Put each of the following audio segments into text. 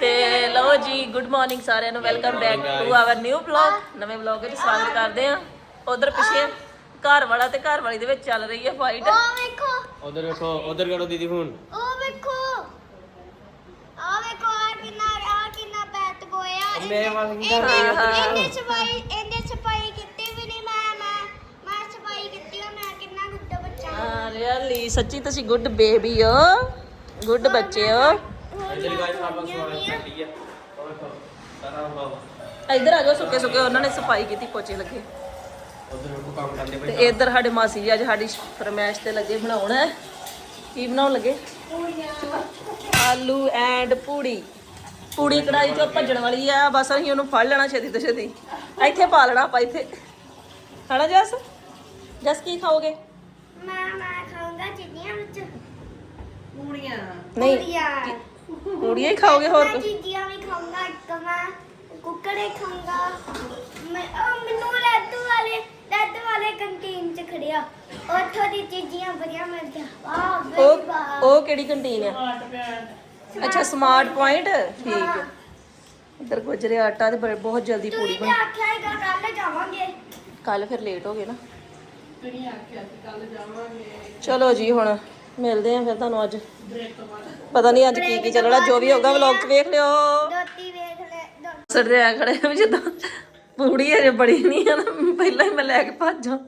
ਤੇ ਲਓ ਜੀ ਗੁੱਡ ਮਾਰਨਿੰਗ ਸਾਰਿਆਂ ਨੂੰ welcome back to our new vlog ਨਵੇਂ ਵਲੌਗ ਵਿੱਚ ਸਵਾਗਤ ਕਰਦੇ ਆ ਉਧਰ ਪਿੱਛੇ ਘਰ ਵਾਲਾ ਤੇ ਘਰ ਵਾਲੀ ਦੇ ਵਿੱਚ ਚੱਲ ਰਹੀ ਹੈ ਫਾਈਟ ਉਹ ਵੇਖੋ। ਉਧਰ ਵੇਖੋ ਉਧਰ ਕਰੋ ਦੀਦੀ ਫੋਨ। ਉਹ ਵੇਖੋ। ਆ ਵੇਖੋ ਆ ਕਿੰਨਾ ਆ ਕਿੰਨਾ ਬੈਟ ਬੋਇਆ ਮੇਰੇ ਵੱਲ ਨਹੀਂ ਕਰ ਰਹੀ ਆ। ਇਹਨੇ ਸਫ਼ਾਈ ਇਹਨੇ ਸਫ਼ਾਈ ਕੀਤੀ ਵੀ ਨਹੀਂ ਮੈਂ ਮੈਂ ਮੈਂ ਸਫ਼ਾਈ ਕੀਤੀ ਆ ਮੈਂ ਕਿੰਨਾ ਗੁੱਡਾ ਬੱਚਾ। ਹਾਂ ਰੀਅਲੀ ਸੱਚੀ ਤੁਸੀਂ ਗੁੱਡ ਬੇਬੀ ਹੋ। ਗੁੱਡ ਬੱਚੇ ਹੋ। ਇਧਰ ਗਾਇਸ ਆਪਾਂ ਆ ਉਹ ਵੇਖੋ ਸਾਰਾ ਹੋਗਾ ਇੱਧਰ ਆ ਜਾਓ ਸੁੱਕੇ ਸੁੱਕੇ। ਉਹਨਾਂ ਨੇ ਸਫ਼ਾਈ ਕੀਤੀ ਪੋਚੇ ਲੱਗੇ। ਉਧਰ ਵੇਖੋ ਕੰਮ ਕਰਦੇ ਤੇ ਪਏ ਇੱਧਰ ਸਾਡੇ ਮਾਸੀ ਜੀ ਅੱਜ ਸਾਡੀ ਫਰਮੈਸ਼ ਤੇ ਲੱਗੇ ਬਣਾਉਣ ਕੀ ਬਣਾਉਣ ਲੱਗੇ? ਆਲੂ ਐਂਡ ਪੂੜੀ। ਪੂੜੀ ਕੜਾਈ ਚੋਂ ਭੱਜਣ ਵਾਲੀ ਆ। ਬਸ ਅਸੀਂ ਉਹਨੂੰ ਫੜ ਲੈਣਾ ਛੇਤੀ ਤੋਂ ਛੇਤੀ। ਇੱਥੇ ਪਾ ਲੈਣਾ ਆਪਾਂ ਇੱਥੇ। ਖਾਣਾ ਜਸ? ਜਸ ਕੀ ਖਾਓਗੇ? ਮੈਂ ਮੈਂ ਖਾਊਂਗਾ ਚੀਜ਼ੀਆਂ ਵਿੱਚ। ਨਹੀਂ। ਪੂੜੀਆਂ। ਪੂੜੀਆਂ ਹੀ ਖਾਓਗੇ ਹੋਰ ਮੈਂ ਕੁਛ? ਚੀਜ਼ੀਆਂ ਵੀ ਖਾਊਂਗਾ ਇੱਕ ਮੈਂ ਕੁੱਕੜੇ ਖਾਊਂਗਾ। ਮੈਂ ਉਹ ਮੈਨੂੰ ਲੱਡੂ ਵਾਲੇ ਲੱਡੂ ਵਾਲੇ ਕੰਟੀਨ 'ਚ ਖੜਿਆ। ਉੱਥੋਂ ਦੀ ਚੀਜ਼ੀਆਂ ਬੜੀਆਂ ਮਿਲਦੀਆਂ ਵਾਹ ਬਈ ਉਹ ਵਾਹ ਉਹ ਕਿਹੜੀ ਕੰਟੀਨ ਆ? ਅੱਛਾ ਸਮਾਰਟ ਪੁਆਇੰਟ ਠੀਕ ਹੈ। ਇੱਧਰ ਗੁਜਰੇ ਆਟਾ ਤੇ ਬੜੇ- ਬਹੁਤ ਜਲਦੀ ਪੂੜੀ ਤੁਸੀਂ ਬਣ ਆਖਿਆ ਹੈਗਾ ਕੱਲ ਜਾਵਾਂਗੇ। ਕੱਲ ਫਿਰ ਲੇਟ ਹੋ ਗਏ ਨਾ। ਚਲੋ ਜੀ ਹੁਣ ਮਿਲਦੇ ਆਂ ਫਿਰ ਤੁਹਾਨੂੰ ਅੱਜ। ਪਤਾ ਨਹੀਂ ਅੱਜ ਕੀ ਕੀ ਚੱਲਣਾ ਜੋ ਵੀ ਹੋਗਾ ਵਲੌਗ 'ਚ ਵੇਖ ਲਿਓ। ਦੋਤੀ ਵੇਖ ਲੈ ਦੋ- ਸੜ ਰਿਹਾ ਖੜੇ ਵੀ ਜਿੱਦਾਂ ਪੂੜੀ ਅਜੇ ਬੜੀ ਨਹੀਂ ਆ ਨਾ ਪਹਿਲਾਂ ਹੀ ਮੈਂ ਲੈ ਕੇ ਭੱਜਾਂ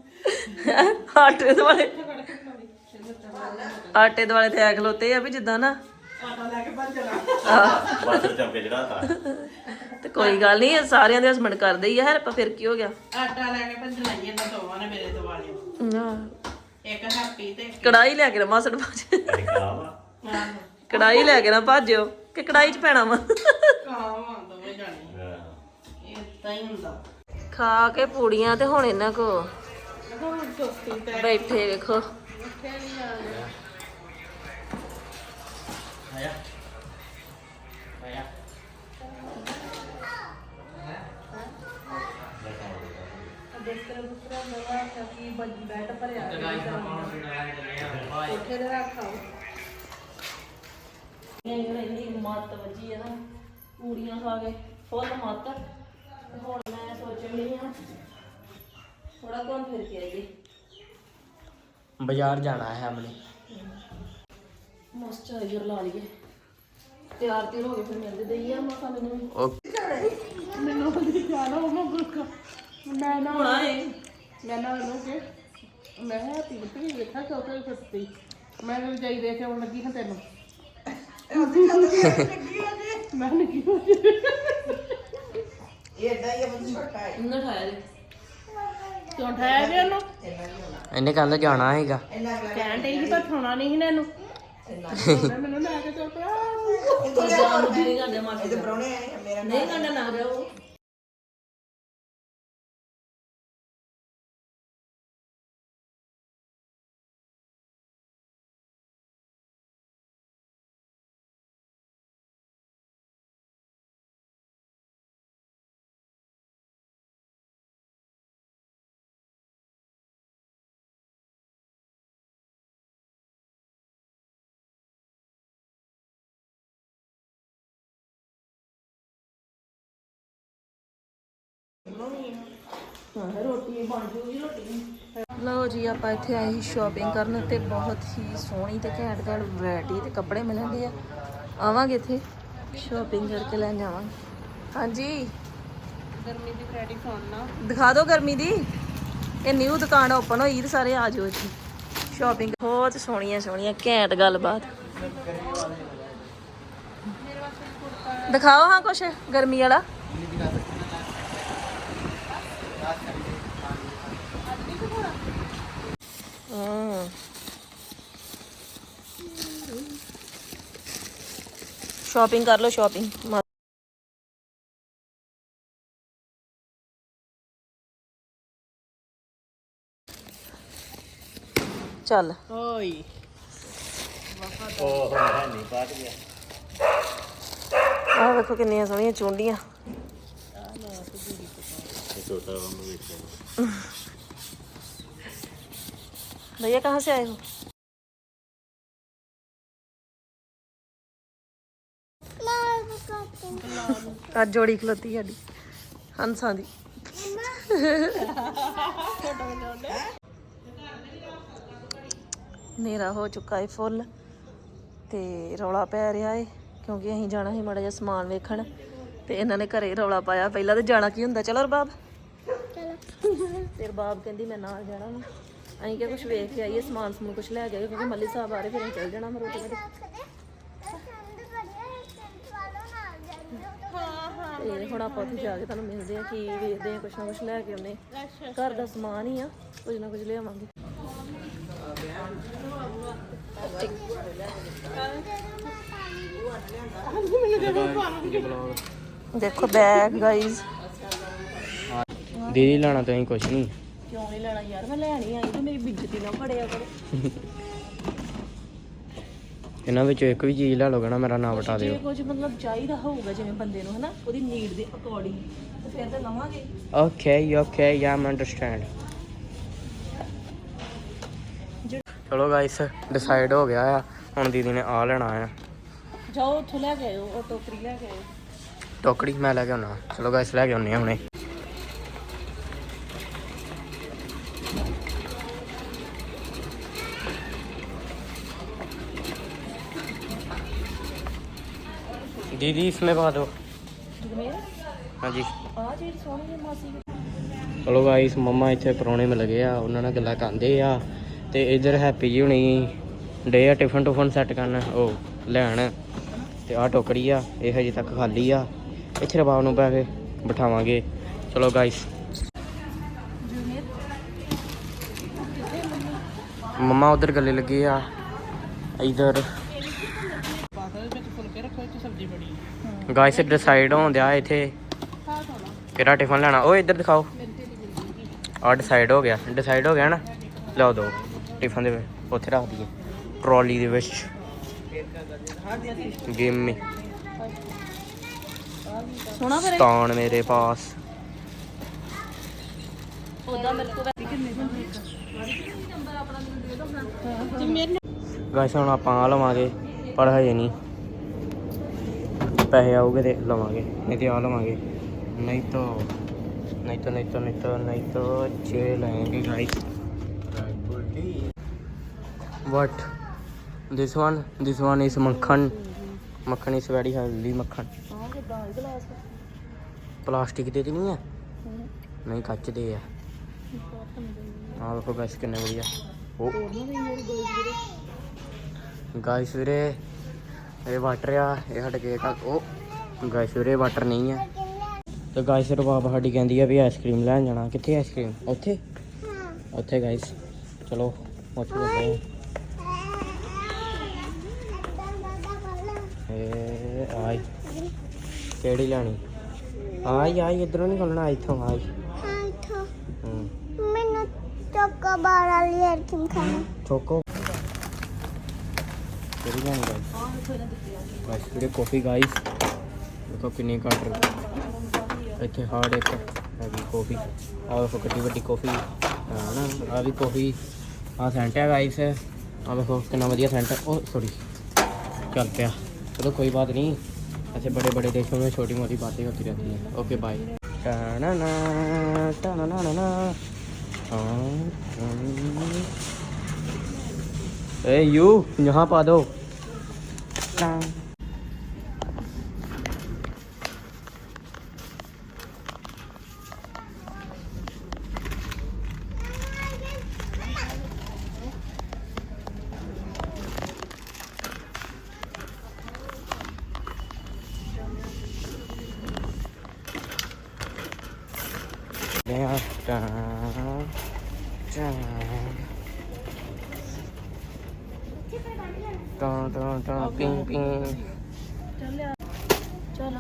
ਆਟੇ ਦੇ ਵਾਲੇ ਆਟੇ ਦੇ ਵਾਲੇ ਤੇ ਐ ਖਲੋਤੇ ਆ ਵੀ ਜਿੱਦਾਂ ਨਾ। ਜਿਹੜਾ ਤਾਂ। ਤੇ ਕੋਈ ਗੱਲ ਨਹੀਂ ਸਾਰਿਆਂ ਦੇ ਹਸਬੰਡ ਕਰਦੇ ਹੀ ਆ ਹੈਲਪ ਫਿਰ ਕੀ ਹੋ ਗਿਆ? ਆਟਾ ਲੈ ਕੇ ਭੰਜਣਾਈ ਇਹਨਾਂ ਦੋਵਾਂ ਨੇ ਮੇਰੇ ਦਿਵਾਲੇ ਆਹ, ਇੱਕ ਹੈਪੀ ਤੇ ਇੱਕ ਕੜਾਈ ਲੈ ਕੇ ਨਾ ਮਾਸੜ ਭੱਜ। ਇਹ ਕਾਵਾ ਆਹ। ਕੜਾਈ ਲੈ ਕੇ ਨਾ ਭੱਜਿਓ ਕਿ ਕੜਾਈ 'ਚ ਪੈਣਾ ਵਾ। ਕਾਵਾਂ ਦੋਵੇਂ ਜਾਣੇ। ਇਹ ਤਾਂ ਹੀ ਹੁੰਦਾ। ਖਾ ਕੇ ਪੂੜੀਆਂ ਤੇ ਹੁਣ ਇਹਨਾਂ ਕੋ ਹੁਣ ਸੁਸਤੀ ਤੇ ਬੈਠੇ ਵੇਖੋ। ਆਇਆ। ਬੁਸਤਰਾ ਨਵਾਂ ਕਾਫੀ ਬੈੱਡ ਭਰਿਆ ਤੇ ਗਾਇਸ ਆਪਾਂ ਹੁਣ ਬਣਾਇਆ ਚੱਲੇ ਆ ਬਾਏ ਕੋਠੇ ਤੇ ਰੱਖਾਓ ਇਹ ਇੰਨੀ ਮੱਤ ਵੱਜੀ ਹੈ ਨਾ ਪੂੜੀਆਂ ਖਾ ਕੇ ਫੁੱਲ ਮੱਤ ਤੇ ਹੁਣ ਮੈਂ ਸੋਚਣ ਲਈ ਆ ਥੋੜਾ ਘੁੰਮ ਫਿਰ ਕੇ ਆਈਏ ਬਾਜ਼ਾਰ ਜਾਣਾ ਹੈ ਹਮਨੇ। ਮੋਇਸਚਰਾਈਜ਼ਰ ਲਾ ਲਈਏ। ਤਿਆਰ ਤਿਰ ਹੋ ਗਏ ਫਿਰ ਮਿਲਦੇ ਦਈਏ ਮੈਨੂੰ। ਵੀ। ਮੈਨੂੰ ਜਾਣਾ ਉਹ ਗੁਰਕਾ ਮੈਂ ਨਾ ਹੋਣਾ ਏ। ਮੈਂ ਨਾ ਉਹਨੂੰ ਕਿ ਮੈਂ ਹੈਪੀ ਨੂੰ ਵੀ ਵੇਖਿਆ ਕਿ ਉਹ ਸੁਸਤੀ ਮੈਂ ਜਦੋਂ ਜਾਈ ਦੇ ਕੇ ਆਉਣ ਲੱਗੀ ਹਾਂ ਤੈਨੂੰ। ਮੈਂ ਨਹੀਂ ਕੀ ਇਹਨਾਂ ਠਾਇਆ ਦੇ ਕਿਉਂ ਠਾਇਆ ਗਿਆ ਉਹਨੂੰ ਇਹਨੇ ਕੱਲ ਜਾਣਾ ਹੈਗਾ ਕਹਿਣ ਡਈ ਸੀ ਪਰ ਠਾਉਣਾ ਨਹੀਂ ਸੀ ਇਹਨੂੰ। ਉਹਨੇ ਮੈਨੂੰ ਲੈ ਕੇ ਜਾਨ ਨੂੰ ਨਹੀਂ ਕਰਦੇ ਮਾਸੀ ਦੇ ਪਰੌਣੇ ਆਏ ਮੇਰਾ ਨਹੀਂ ਕਰਨਾ ਨਾ ਰਹੋ ਰੋਟੀ ਬਣ ਜੂਗੀ ਰੋਟੀ ਲਓ ਜੀ ਆਪਾਂ ਇੱਥੇ ਆਏ ਸੀ ਸ਼ਾਪਿੰਗ ਕਰਨ ਤੇ ਬਹੁਤ ਹੀ ਸੋਹਣੀ ਤੇ ਘੈਂਟ ਘੈਂਟ ਵੈਰਾਈਟੀ ਤੇ ਕੱਪੜੇ ਮਿਲਣਗੇ ਆ। ਆਵਾਂਗੇ ਇੱਥੇ ਸ਼ਾਪਿੰਗ ਕਰਕੇ ਲੈਣ ਜਾਵਾਂਗੇ। ਹਾਂਜੀ। ਗਰਮੀ ਦੀ ਫਰੈਡੀ ਫੋਨ ਨਾ। ਦਿਖਾ ਦਿਓ ਗਰਮੀ ਦੀ। ਇਹ ਨਿਊ ਦੁਕਾਨ ਓਪਨ ਹੋਈ ਤੇ ਸਾਰੇ ਆ ਜਾਓ ਜੀ ਸ਼ਾਪਿੰਗ ਬਹੁਤ ਸੋਹਣੀਆਂ ਸੋਹਣੀਆਂ ਘੈਂਟ ਗੱਲਬਾਤ। ਦਿਖਾਓ ਹਾਂ ਕੁਛ ਗਰਮੀ ਵਾਲਾ। ਹਾਂ ਸ਼ਾਪਿੰਗ ਕਰ ਲਓ ਸ਼ਾਪਿੰਗ ਚੱਲ ਓਏ ਉਹ ਹੈ ਨਹੀਂ ਪਾਟ ਗਿਆ ਆਹ ਵੇਖੋ ਕਿੰਨੀਆਂ ਸੋਹਣੀਆਂ ਚੁੰਡੀਆਂ ਇਹ ਛੋਟਾ ਵਾਂਗੂ ਵੇਖਿਆ भैया कहाँ से आए हो ਅੱਜ ਜੋੜੀ ਖਲੋਤੀ ਸਾਡੀ ਹੰਸਾਂ ਦੀ ਹਨੇਰਾ ਹੋ ਚੁੱਕਾ ਹੈ ਫੁੱਲ ਤੇ ਰੌਲਾ ਪੈ ਰਿਹਾ ਏ ਕਿਉਂਕਿ ਅਸੀਂ ਜਾਣਾ ਸੀ ਮਾੜਾ ਜਿਹਾ ਸਮਾਨ ਵੇਖਣ ਤੇ ਇਹਨਾਂ ਨੇ ਘਰੇ ਰੌਲਾ ਪਾਇਆ। ਪਹਿਲਾਂ ਤੇ ਜਾਣਾ ਕੀ ਹੁੰਦਾ? ਚਲੋ ਰਬਾਬ। ਤੇ ਰਬਾਬ ਕਹਿੰਦੀ ਮੈਂ ਨਾਲ ਜਾਣਾ ਵਾ। ਅਸੀਂ ਕਿਹਾ ਕੁਝ ਵੇਖ ਕੇ ਆਈਏ ਸਮਾਨ ਸਮੂਨ ਕੁਝ ਲੈ ਕੇ ਆਈਏ ਕਿਉਂਕਿ ਮੱਲੀ ਸਾਹਿਬ ਆ ਰਹੇ ਫਿਰ ਅਸੀਂ ਚੱਲ ਜਾਣਾ ਮਰੋਟੀ ਵਾਲੇ ਤੇ ਹੁਣ ਆਪਾਂ ਉੱਥੇ ਜਾ ਕੇ ਤੁਹਾਨੂੰ ਮਿਲਦੇ ਆ ਕੀ ਵੇਖਦੇ ਆ ਕੁਛ ਨਾ ਕੁਛ ਲੈ ਕੇ ਆਉਨੇ ਘਰ ਦਾ ਸਮਾਨ ਹੀ ਆ ਕੁਝ ਨਾ ਕੁਝ ਲਿਆਵਾਂਗੇ। ਦੇਖੋ ਬੈਗ ਗਾਈਜ਼ ਦੀਦੀ ਲੈਣਾ ਤੁਸੀਂ ਕੁਛ ਨਹੀਂ। ਕਿਉਂ ਨਹੀਂ ਲੈਣਾ ਯਾਰ? ਮੈਂ ਲੈਣੀ ਆਈ ਤੇ ਮੇਰੀ ਬਿੱਜਤੀ ਨਾ ਫੜਿਆ ਕਰੋ ਇਹਨਾਂ ਵਿੱਚੋਂ ਇੱਕ ਵੀ ਚੀਜ਼ ਲੈ ਲਓਗੇ ਨਾ ਮੇਰਾ ਨਾਮ ਵਟਾ ਜੇ ਦਿਓ। ਕੁਝ ਮਤਲਬ ਚਾਹੀਦਾ ਹੋਊਗਾ ਜਿਵੇਂ ਬੰਦੇ ਨੂੰ ਹਨਾ? ਉਹਦੀ ਨੀਡ ਦੇ ਅਕੋਰਡਿੰਗ ਤੇ ਫਿਰ ਤਾਂ ਲਵਾਂਗੇ। ਓਕੇ ਓਕੇ ਯਾ ਮੈਂ ਅੰਡਰਸਟੈਂਡ ਚਲੋ ਗਾਇਸ ਡਿਸਾਈਡ ਹੋ ਗਿਆ ਆ। ਹੁਣ ਦੀਦੀ ਨੇ ਆ ਲੈਣਾ ਆ। ਜਾਓ ਉੱਥੋਂ ਲੈ ਕੇ ਆਇਓ ਉਹ ਟੋਕਰੀ ਲੈ ਕੇ ਆਇਓ। ਟੋਕਰੀ ਮੈਂ ਲੈ ਕੇ ਆਉਣਾ ਚਲੋ ਗਾਇਸ ਲੈ ਕੇ ਆਉਨੇ ਆ ਹੁਣੇ दीदी इसमें पा दो ਜਗਮੇਰ हाँ जी ਆ ਜਿਹੜੀ ਸੋਹਣੀ ਜਿਹੀ ਮਾਸੀ ਦੀ ਚਲੋ ਗਾਇਸ ਮੰਮਾ ਇੱਥੇ ਪਰੌਣੇ ਮਿਲ ਗਏ ਆ ਉਹਨਾਂ ਨਾਲ ਗੱਲਾਂ ਕਰਦੇ ਆ ਤੇ ਇਧਰ ਹੈਪੀ ਜੀ ਹੁਣੀ ਡੇ ਆ ਟਿਫਨ ਟੁਫਨ ਸੈੱਟ ਕਰਨ ਉਹ ਲੈਣ ਤੇ ਆ ਟੋਕਰੀ ਆ ਇਹ ਹਜੇ ਤੱਕ ਖਾਲੀ ਆ ਇੱਥੇ ਰਬਾਬ ਨੂੰ ਪੈ ਕੇ ਬਿਠਾਵਾਂਗੇ। ਚਲੋ ਗਾਇਸ ਮੰਮਾ ਉਧਰ ਗੱਲੇ ਲੱਗੇ ਆ। ਇਧਰ। ਪਾਸਾ ਗਾਇਸ ਡਿਸਾਈਡ ਹੋਣ ਦਿਆ ਇੱਥੇ। ਕਿਹੜਾ ਟਿਫਨ ਲੈਣਾ। ਉਹ ਇੱਧਰ ਦਿਖਾਓ। ਆ ਡਿਸਾਈਡ ਹੋ ਗਿਆ। ਡਿਸਾਈਡ ਹੋ ਗਿਆ ਨਾ। ਲਓ ਦੋ। ਟਿਫਨ ਦੇ ਵਿੱਚ ਉੱਥੇ ਰੱਖ ਦਈਏ। ਟਰਾਲੀ ਦੇ ਵਿੱਚ। ਗਿਵ ਮੀ ਸੋਹਣਾ ਤਾਣ ਮੇਰੇ ਪਾਸ। ਗਾਇਸ ਹੁਣ ਆਪਾਂ ਆ ਲਵਾਂਗੇ ਪਰ ਹਜੇ ਨਹੀਂ। ਪੈਸੇ ਆਉਗੇ ਤੇ ਲਵਾਂਗੇ ਨਹੀਂ ਤੇ ਆ ਲਵਾਂਗੇ। ਨਹੀਂ ਤਾਂ ਨਹੀਂ ਤਾਂ ਨਹੀਂ ਤਾਂ ਨਹੀਂ ਤਾਂ ਨਹੀਂ ਤਾਂ ਛੇ ਲਾਂਗੇ guys what? This one this one is makhan makhan is very healthy makhan plastic ਦੇ ਤੇ ਨਹੀਂ ਆ? ਨਹੀਂ ਕੱਚ ਦੇ ਆ। ਆਹ ਵੇਖੋ ਗਾਇਸ ਕਿੰਨੇ ਵਧੀਆ। ਉਹ ਗਾਇਸ ਵੀਰੇ ਇਹ ਵਾਟਰ ਆ ਇਹ ਸਾਡੇ ਕੇਕ ਆ ਉਹ ਗਾਇਸ ਵੀਰੇ ਵਾਟਰ ਨਹੀਂ ਆ। ਤੇ ਗਾਇਸ ਰਬਾਬ ਸਾਡੀ ਕਹਿੰਦੀ ਆ ਵੀ ਆਈਸਕ੍ਰੀਮ ਲੈਣ ਜਾਣਾ। ਕਿੱਥੇ ਆਈਸਕ੍ਰੀਮ ਉੱਥੇ? ਉੱਥੇ ਗਾਇਸ ਚਲੋ ਉੱਥੇ ਚੱਲਦੇ ਆ। ਇਹ ਆਈ ਕਿਹੜੀ ਲੈਣੀ? ਆਈ ਆਈ ਇਧਰੋਂ ਨਹੀਂ ਖੋਲਣਾ ਇੱਥੋਂ ਆਈ। ਹੂੰ ਮੈਨੂੰ ਚੋਕੋਬਾਰ ਵਾਲੀ ਆਈਸਕ੍ਰੀਮ ਖਾਣਾ। ਚੋਕੋ। ਗਾਇਸ ਹਾਂ ਦੇਖੋ ਗਾਇਸ ਕਾਫੀ ਗਾਇਸ ਦੇਖੋ ਕਿੰਨੀ ਘੱਟ ਰਹੀ ਇੱਥੇ ਹਾਰਡ ਇੱਕ ਹੈਗੀ ਕਾਫੀ ਆਹ ਕਿੰਨੀ ਵੱਡੀ ਕਾਫੀ ਹੈ ਨਾ ਆ ਵੀ ਕਾਫੀ ਆ ਸੈਂਟ ਹੈ ਗਾਇਸ ਆ ਵੇਖੋ ਕਿੰਨਾ ਵਧੀਆ ਸੈਂਟ ਉਹ ਸੌਰੀ ਚੱਲ ਪਿਆ। ਚਲੋ ਕੋਈ ਬਾਤ नहीं ऐसे बड़े बड़े देशों में छोटी मोटी बातें होती रहती हैं ओके बाय टाना टाना ना ना ए यू यहाँ पा दो ਚੱਲ ਚੱਲ।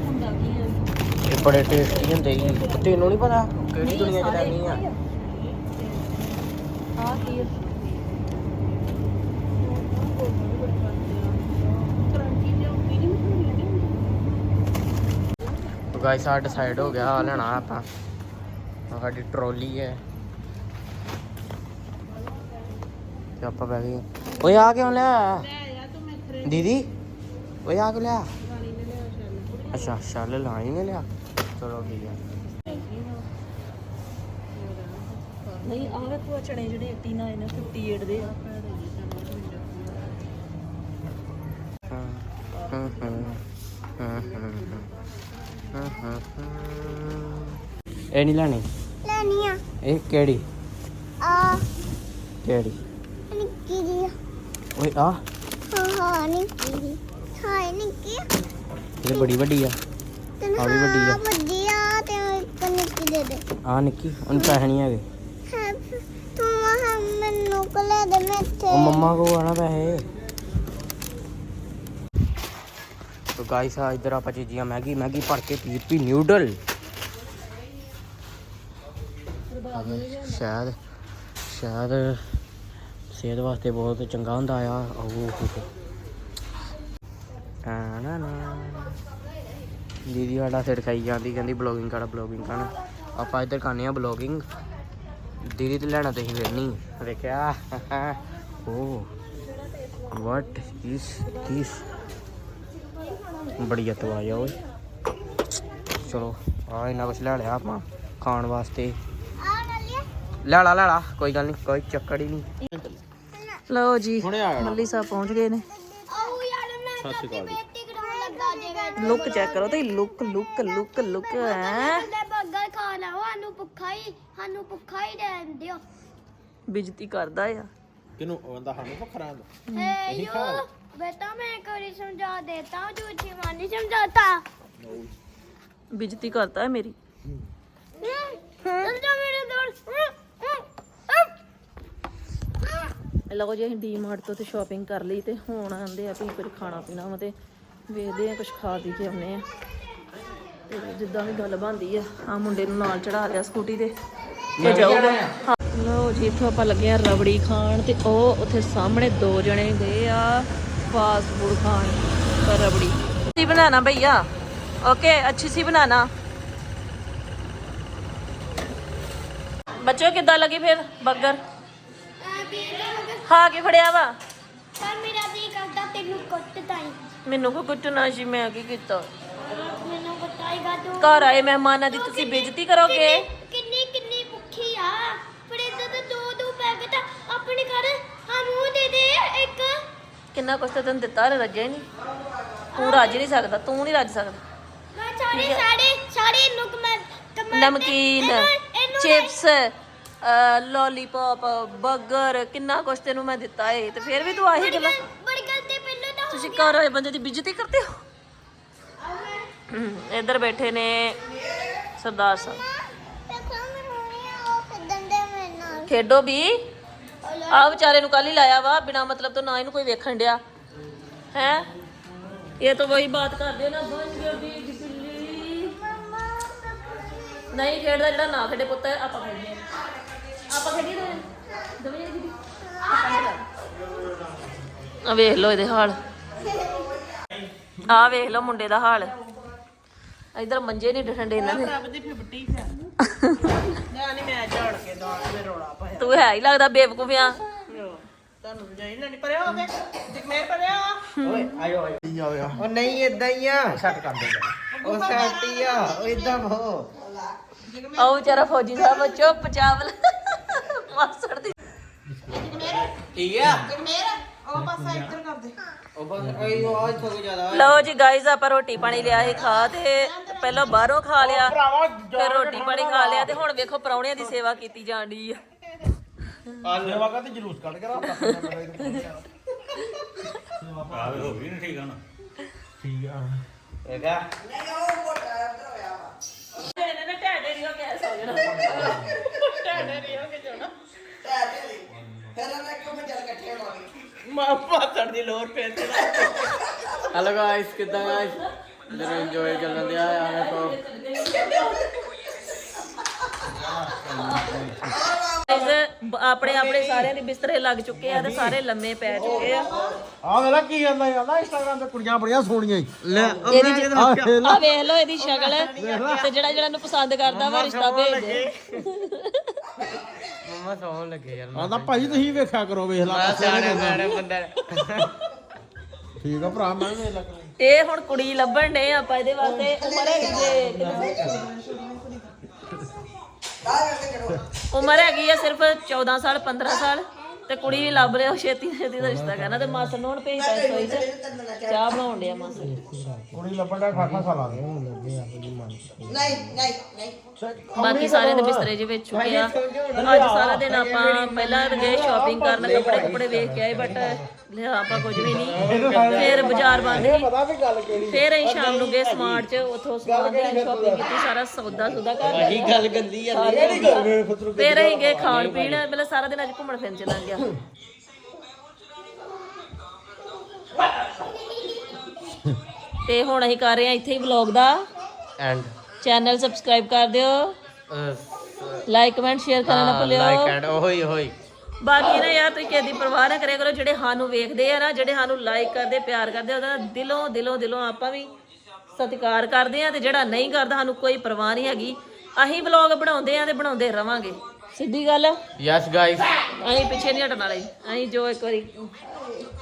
ਹੁੰਦਾ ਕੀ ਹੈ ਇਹ ਬੜੇ ਟੇਸਟੀ ਹੁੰਦੇ ਹੀ ਤੈਨੂੰ ਨਹੀਂ ਪਤਾ ਕਿਹੜੀ ਦੁਨੀਆ 'ਚ ਰਹਿਣੀ ਆ? ਆ। ਕੀ ਹੈ ਗਾਇਸ ਆ ਡਿਸਾਈਡ ਹੋ ਗਿਆ ਆ ਲੈਣਾ ਆਪਾਂ। ਸਾਡੀ ਟਰੋਲੀ ਹੈ। ਤੇ ਆਪਾਂ ਬਹਿ ਗਏ। ਓਏ ਆ ਕਿਉਂ ਲਿਆ? ਦੀਦੀ? ਓਏ ਆ ਕਿਉਂ ਲਿਆ? ਅੱਛਾ ਸ਼ਾਲ ਲਾਣੀ ਨੇ ਲਿਆ। ਚਲੋ ਠੀਕ ਹੈ ਨਹੀਂ ਆਹ ਭੂਆ ਚਣੇ ਜਿਹੜੇ 89 ਨੇ 58 ਦੇ ਆ। ਹਾਂ ਹਾਂ ਹਾਂ ਹਾਂ ਹਾਂ ਹਾਂ ਹਾਂ ਇਹ ਨਹੀਂ ਲੈਣੀ? ਲੈਣੀ ਆ। ਇਹ ਕਿਹੜੀ? ਆ ਕਿਹੜੀ? ਜੀ ਓਏ ਆ ਹਾਂ ਹਾਂ ਨਿੱਕੀ ਜੀ ਹਾਂ ਨਿੱਕੀ ਇਹ ਬੜੀ ਵੱਡੀ ਆ ਤੈਨੂੰ ਆਹ ਵੀ ਵੱਡੀ ਆ। ਹਾਂ ਵੱਡੀ ਆ ਤੇ ਇੱਕ ਨਿੱਕੀ ਦੇ ਦੇ ਆ ਨਿੱਕੀ ਉਹਨੂੰ ਪੈਸੇ ਨਹੀਂ ਹੈਗੇ ਹੈ ਮਮਾ ਹਮ ਮੈਨੂੰ ਕੋ ਲੈ ਦੇ ਮੈਂ ਇੱਥੇ ਉਹ ਮੰਮਾ ਕੋ ਆਣਾ ਪੈਸੇ ਤੋ ਗਾਇਸ ਆ ਇਧਰ ਆਪਾਂ ਚੀਜ਼ੀਆਂ ਮੈਗੀ ਮੈਗੀ ਭਰ ਕੇ ਪੀਪੀ ਨਿਊਡਲ ਸ਼ਾਇਦ ਸ਼ਾਇਦ ਸਿਹਤ ਵਾਸਤੇ ਬਹੁਤ ਚੰਗਾ ਹੁੰਦਾ ਆ ਉਹ ਆ ਨਾ ਨਾ। ਦੀਦੀ ਸਾਡਾ ਸਿਰ ਖਾਈ ਜਾਂਦੀ ਕਹਿੰਦੀ ਬਲੌਗਿੰਗ ਕਰ ਬਲੌਗਿੰਗ ਕਰ। ਆਪਾਂ ਇੱਧਰ ਕਰਨੇ ਆ ਬਲੌਗਿੰਗ ਦੀਦੀ ਤੇ ਲੈਣਾ ਤੁਸੀਂ ਫਿਰ ਨਹੀਂ। ਵੇਖਿਆ? ਓ ਵਾਟ ਇਸ ਥਿਸ ਬੜੀ ਅਤਵਾਇਆ ਓਏ। ਚਲੋ ਆ ਇਹਨਾਂ ਕੁਛ ਲੈ ਲਿਆ ਆਪਾਂ ਖਾਣ ਵਾਸਤੇ। ਆ ਲੈ ਲਿਆ। ਲੈ ਲਾ ਲੈ ਲਾ ਕੋਈ ਗੱਲ ਨਹੀਂ ਕੋਈ ਚੱਕਰ ਹੀ ਨਹੀਂ। ਲਓ ਜੀ ਮੱਲੀ ਸਾਹਿਬ ਪਹੁੰਚ ਗਏ ਨੇ। ਲੁੱਕ ਚੈੱਕ ਕਰੋ ਤੇ ਲੁੱਕ ਲੁੱਕ ਲੁੱਕ ਲੁੱਕ ਹੈ? ਬਿਜਤੀ ਕਰਦਾ ਆ। ਕਿਨੂੰ ਬੰਦਾ ਸਾਨੂੰ ਭੁੱਖਾ ਰਹਿੰਦਾ ਬੇਟਾ ਮੈਂ ਕੋਈ ਸਮਝਾ ਦੇਤਾ ਜੂਠੀ ਮਾਨੀ ਸਮਝਾਤਾ। ਬਿਜਤੀ ਕਰਤਾ ਹੈ। ਮੇਰੀ ਲਓ ਜੀ ਅਸੀਂ ਡੀ ਮਾਰਟ ਤੋਂ ਤੇ ਸ਼ਾਪਿੰਗ ਕਰ ਲਈ ਤੇ ਹੁਣ ਆਂਦੇ ਆ ਵੀ ਕੁਝ ਖਾਣਾ ਪੀਣਾ ਵਾ ਵੇਖਦੇ ਆ ਕੁਝ ਖਾ ਪੀ ਕੇ ਆਉਨੇ ਆ। ਜਿੱਦਾਂ ਵੀ ਗੱਲ ਬੰਦੀ ਆ ਆ ਮੁੰਡੇ ਨੂੰ ਨਾਲ ਚੜਾ ਲਿਆ ਸਕੂਟੀ ਤੇ। ਤੇ ਜਾਊਗਾ। ਲਓ ਜੀ ਇੱਥੋਂ ਆਪਾਂ ਲੱਗੇ ਆ ਰਬੜੀ ਖਾਣ ਤੇ ਉਹ ਉੱਥੇ ਸਾਹਮਣੇ ਦੋ ਜਣੇ ਗਏ ਆ ਫਾਸਟ ਫੂਡ ਖਾਣ ਪਰ ਰਬੜੀ। ਸੀ ਬਣਾਣਾ ਭਈਆ? ਓਕੇ ਅੱਛੀ ਸੀ बनाना बच्चों किदा लगी ਫਿਰ बर्गर ਖਾ ਕੇ ਫੜਿਆ ਵਾ। ਪਰ ਮੇਰਾ ਜੀ ਕਰਦਾ ਤੈਨੂੰ ਕੁੱਟ ਤਾਈ ਮੈਨੂੰ ਕੋ ਕੁੱਟਣਾ ਸੀ? ਮੈਂ ਕੀ ਕੀਤਾ? ਮੈਨੂੰ ਕੁੱਟਾਏਗਾ ਤੂੰ ਘਰ ਆਏ ਮਹਿਮਾਨਾਂ ਦੀ ਤੁਸੀਂ ਬੇਇੱਜ਼ਤੀ ਕਰੋਗੇ? ਕਿੰਨੀ- ਕਿੰਨੀ ਭੁੱਖੀ ਆ। ਪਰ ਇਦਾਂ ਤਾਂ ਦੋ ਦੋ ਪੈਕਟ ਆਪਣੇ ਘਰ ਸਾਨੂੰ ਦੇ ਦੇ ਇੱਕ। ਕਿੰਨਾ ਕੁਛ ਤੈਨੂੰ ਦਿੱਤਾ ਰ ਰੱਜਿਆ ਨਹੀਂ। ਤੂੰ ਰੱਜ ਨਹੀਂ ਸਕਦਾ ਤੂੰ ਨਹੀਂ ਰੱਜ ਸਕਦਾ। ਨਮਕੀਨ ਚਿਪਸ ਲੋਲੀਪੌਪ 버ਗਰ ਕਿੰਨਾ ਕੁਛ ਤੈਨੂੰ ਮੈਂ ਦਿੱਤਾ ਏ ਤੇ ਫਿਰ ਵੀ ਤੂੰ ਆਹੀ ਗੱਲਾਂ ਬੜੀ ਗਲਤੀ ਪਹਿਲਾਂ ਤਾਂ ਤੁਸੀਂ ਘਰ ਆਏ ਬੰਦੇ ਦੀ ਬੇਇੱਜ਼ਤੀ ਕਰਦੇ ਹੋ? ਇੱਧਰ ਬੈਠੇ ਨੇ ਸਰਦਾਰ ਸਾਹਿਬ। ਮੈਨੂੰ ਖੇਡੋ ਵੀ। ਆ ਵਿਚਾਰੇ ਨੂੰ ਕੱਲ ਹੀ ਲਾਇਆ ਵਾ ਬਿਨਾ ਮਤਲਬ ਤੋਂ ਨਾ ਇਹਨੂੰ ਕੋਈ ਵੇਖਣ ਡਿਆ। ਹੈ? ਇਹ ਤਾਂ ਵਹੀ ਬਾਤ ਕਰਦੇ ਨਾ ਬਣ ਗਈ ਬਿਜਲੀ ਨਹੀਂ ਖੇਡਦਾ ਜਿਹੜਾ ਨਾ ਖੇਡੇ ਪੁੱਤ ਆਪਾਂ ਖੇਡੀਏ ਆਪਾਂ ਖੇਡੀਏ ਜਣੇ। ਆ ਵੇਖ। ਲਓ ਇਹਦੇ ਹਾਲ। ਆ ਵੇਖ ਲਓ ਮੁੰਡੇ ਦਾ ਹਾਲ। ਇਧਰ ਮੰਜੇ ਨਹੀਂ ਡੰਡੇ ਇਹਨਾਂ ਦੇ। ਰੱਬ ਦੀ ਫਿਫਟੀ ਫਿਰ ਨਾ ਨਹੀਂ ਮੈਂ ਝਾੜ ਕੇ ਦਾਲ ਤੇ ਰੋਲਾ ਪਾਇਆ। ਤੂੰ ਹੈ ਹੀ ਲੱਗਦਾ ਬੇਵਕੂਫਿਆ। ਤੁਹਾਨੂੰ ਜਾਈ ਨਾ ਨਹੀਂ ਪਰਿਆ ਹੋਵੇ। ਜਗਮੇਰ ਪਰਿਆ ਓਏ ਆਇਓ ਆਇਓ। ਉਹ ਨਹੀਂ ਇਦਾਂ ਹੀ ਆ। ਛੱਟ ਕਰ ਦੇ। ਉਹ ਸੈਟੀ ਆ। ਉਹ ਇਦਾਂ ਹੋ ਆਓ ਵਿਚਾਰਾ ਫੌਜੀ ਸਾਹਿਬ ਚੁੱਪ ਚਾਵਲ। ਮਾਸੜ ਦੀ ਠੀਕ ਆ? ਉਹ ਪਾਸਾ ਇੱਧਰ ਕਰ ਦੇ। ਉਹ ਬਸ ਓਏ ਉਹ ਆ ਇੱਥੋਂ ਕੋ ਜ਼ਿਆਦਾ। ਲਓ ਜੀ ਗਾਇਜ਼ ਆਪਾਂ ਰੋਟੀ ਪਾਣੀ ਲਿਆ ਸੀ ਖਾ ਤੇ ਪਹਿਲਾਂ ਬਾਹਰੋਂ ਖਾ ਲਿਆ ਫਿਰ ਰੋਟੀ ਪਾਣੀ ਖਾ ਲਿਆ ਤੇ ਹੁਣ ਵੇਖੋ ਪਰੌਣਿਆਂ ਦੀ ਸੇਵਾ ਕੀਤੀ ਜਾਣ ਡਈ ਆ ਆਲੇ ਵਕਤ ਜਲੂਸ ਕੱਢ ਕੇ ਰੱਖ ਆਵੇ ਹੋ ਗਈ ਨਾ ਠੀਕ ਆ। ਨਾ ਇਹਦਾ ਇਹਨੇ ਨਾ ਢਾਡੇ ਰਿਓ ਗੈਸ ਹੋ ਜਾਣਾ। ਮਾਂ ਪਾਤੜ ਦੀ ਲੋਰ ਪੈ ਤੇ ਹੈਲੋ ਗਾਇਸ ਕਿਦਾਂ ਗਾਇਸ ਜਰਾ ਇੰਜੋਏ ਚੱਲਣ ਦਿਆ ਆ ਵੇਖੋ ਗਾਇਜ਼ ਆਪਣੇ ਆਪਣੇ ਸਾਰਿਆਂ ਦੇ ਬਿਸਤਰੇ ਲੱਗ ਚੁੱਕੇ ਆ ਤੇ ਸਾਰੇ ਲੰਮੇ ਪੈ ਚੁੱਕੇ ਆ। ਆ ਵੇਲਾ ਕੀ ਜਾਂਦਾ ਜਾਂਦਾ ਇੰਸਟਾਗ੍ਰਾਮ ਤੇ ਕੁੜੀਆਂ ਬੜੀਆਂ ਸੋਹਣੀਆਂ ਈ। ਲੈ ਇਹਦੀ ਆ। ਵੇਖ ਲਓ ਇਹਦੀ ਸ਼ਕਲ। ਤੇ ਜਿਹੜਾ ਜਿਹੜਾ ਨੂੰ ਪਸੰਦ ਕਰਦਾ ਵਾ ਰਿਸ਼ਤਾ ਭੇਜ ਦੇ। ਮਮਾ ਸੌਣ ਲੱਗੇ ਯਾਰ ਆਂਦਾ ਭਾਈ ਤੁਸੀਂ ਵੇਖਿਆ ਕਰੋ ਵੇਖ ਲਾ ਮੈਂ ਸਿਆਣੇ ਸਿਆਣੇ ਬੰਦੇ ਠੀਕ ਆ ਭਰਾ ਮੈਂ ਵੇਖ ਲਾ ਕਰਾਂ। ਇਹ ਹੁਣ ਕੁੜੀ ਲੱਭਣ ਨੇ ਆਪਾਂ ਇਹਦੇ ਵਾਸਤੇ ਉਮਰ ਹੈਗੀ ਜੇ ਉਮਰ ਹੈਗੀ ਆ ਸਿਰਫ 14 ਸਾਲ 15 ਸਾਲ ਤੇ ਕੁੜੀ ਵੀ ਲੱਭ ਲਿਓ ਛੇਤੀ ਛੇਤੀ ਦਾ ਰਿਸ਼ਤਾ ਕਰਨਾ ਤੇ ਮਾਸਰ ਨੂੰ ਹੁਣ ਭੇਜਦਾ ਸੋਈ ਚ ਚਾਹ ਬਣਾਉਣ ਡਿਆ ਮਾਸਰ ਕੁੜੀ ਲੱਭਣ ਦਾ 18 ਸਾਲਾਂ ਦੇ ਬਾਕੀ ਸਾਰਿਆਂ ਦੇ ਬਿਸਤਰੇ ਜੇ ਵਿੱਚ ਚੁੱਕੇ ਆ। ਅੱਜ ਸਾਰਾ ਦਿਨ ਆਪਾਂ ਪਹਿਲਾਂ ਗਏ ਸ਼ਾਪਿੰਗ ਕਰਨ ਕੱਪੜੇ ਕੁਪੜੇ ਵੇਖ ਕੇ ਆਏ ਬਟ ਲਿਆ ਆਪਾਂ ਕੁਝ ਵੀ ਨਹੀਂ। ਫਿਰ ਬਾਜ਼ਾਰ ਬੰਦ ਸੀ ਪਤਾ ਵੀ ਗੱਲ ਕਿਹੜੀ। ਫਿਰ ਅਸੀਂ ਸ਼ਾਮ ਨੂੰ ਗਏ ਸਮਾਰਟ ਚ ਉੱਥੋਂ ਸਮਾਨ ਦੀ ਸ਼ਾਪਿੰਗ ਕੀਤੀ ਸਾਰਾ ਸੌਦਾ ਸੁਦਾ ਕਰ ਲਿਆ ਗੱਲ ਗੰਦੀ ਆ ਫਿਰ ਅਸੀਂ ਗਏ ਖਾਣ ਪੀਣ ਮਤਲਬ ਸਾਰਾ ਦਿਨ ਅੱਜ ਘੁੰਮਣ ਫਿਰਨ ਚ ਲੰਘ ਗਿਆ। ਤੇ ਹੁਣ ਅਸੀਂ ਕਰ ਰਹੇ ਹਾਂ ਇੱਥੇ ਹੀ ਵਲੌਗ ਦਾ। ਐਂਡ ਚੈਨਲ ਸਬਸਕ੍ਰਾਈਬ ਕਰ ਦਿਓ। ਲਾਈਕ ਕਮੈਂਟ ਸ਼ੇਅਰ ਕਰਨਾ ਨਾ ਲਾਈਕ ਭੁੱਲਿਓ। ਐਂਡ ਓਹੀ ਓਹੀ ਬਾਕੀ ਨਾ ਯਾਰ ਤੁਸੀਂ ਕਿਸੇ ਦੀ ਪਰਵਾਹ ਨਾ ਕਰਿਆ ਕਰੋ ਜਿਹੜੇ ਸਾਨੂੰ ਵੇਖਦੇ ਆ ਨਾ ਜਿਹੜੇ ਸਾਨੂੰ ਲਾਈਕ ਕਰਦੇ ਪਿਆਰ ਕਰਦੇ ਉਹਦਾ ਦਿਲੋਂ ਦਿਲੋਂ ਦਿਲੋਂ ਆਪਾਂ ਵੀ ਸਤਿਕਾਰ ਕਰਦੇ ਆ ਤੇ ਜਿਹੜਾ ਨਹੀਂ ਕਰਦਾ ਸਾਨੂੰ ਕੋਈ ਪਰਵਾਹ ਨਹੀਂ ਹੈਗੀ। ਅਸੀਂ ਵਲੌਗ ਬਣਾਉਂਦੇ ਆ ਤੇ ਬਣਾਉਂਦੇ ਰਵਾਂਗੇ। ਸਿੱਧੀ ਗੱਲ। ਯੈਸ ਗਾਇਸ ਅਸੀਂ ਪਿੱਛੇ ਨਹੀਂ ਹਟਣ ਵਾਲੇ। ਅਸੀਂ ਜੋ ਇੱਕ ਵਾਰੀ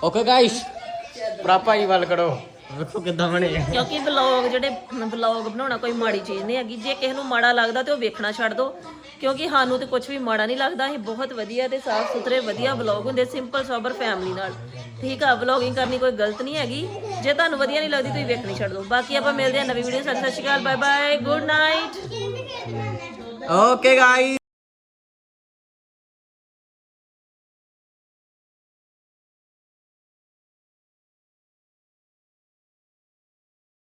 ਓਕੇ ਗਾਇਸ ਭਰਾ ਭਾਈ ਵੱਲ ਕਰੋ ਵੇਖੋ ਕਿੱਦਾਂ ਬਣੇ ਆ? ਕਿਉਂਕਿ ਵਲੌਗ ਜਿਹੜੇ ਵਲੌਗ ਬਣਾਉਣਾ ਕੋਈ ਮਾੜੀ ਚੀਜ਼ ਨਹੀਂ ਹੈਗੀ। ਜੇ ਕਿਸੇ ਨੂੰ ਮਾੜਾ ਲੱਗਦਾ ਤੇ ਉਹ ਵੇਖਣਾ ਛੱਡ ਦਿਓ ਕਿਉਂਕਿ ਸਾਨੂੰ ਤੇ ਕੁਝ ਵੀ ਮਾੜਾ ਨਹੀਂ ਲੱਗਦਾ। ਅਸੀਂ ਬਹੁਤ ਵਧੀਆ ਤੇ ਸਾਫ਼ ਸੁਥਰੇ ਵਧੀਆ ਵਲੌਗ ਹੁੰਦੇ ਸਿੰਪਲ ਸੋਬਰ ਫੈਮਿਲੀ ਨਾਲ। ਠੀਕ ਆ ਵਲੌਗਿੰਗ ਕਰਨੀ ਕੋਈ ਗਲਤ ਨਹੀਂ ਹੈਗੀ। ਜੇ ਤੁਹਾਨੂੰ ਵਧੀਆ ਨਹੀਂ ਲੱਗਦੀ ਤੁਸੀਂ ਵੇਖਣੀ ਛੱਡ ਦਿਓ ਬਾਕੀ ਆਪਾਂ ਮਿਲਦੇ ਹਾਂ ਨਵੀਂ ਵੀਡੀਓ ਸਤਿ ਸ਼੍ਰੀ ਅਕਾਲ bye bye good night okay guys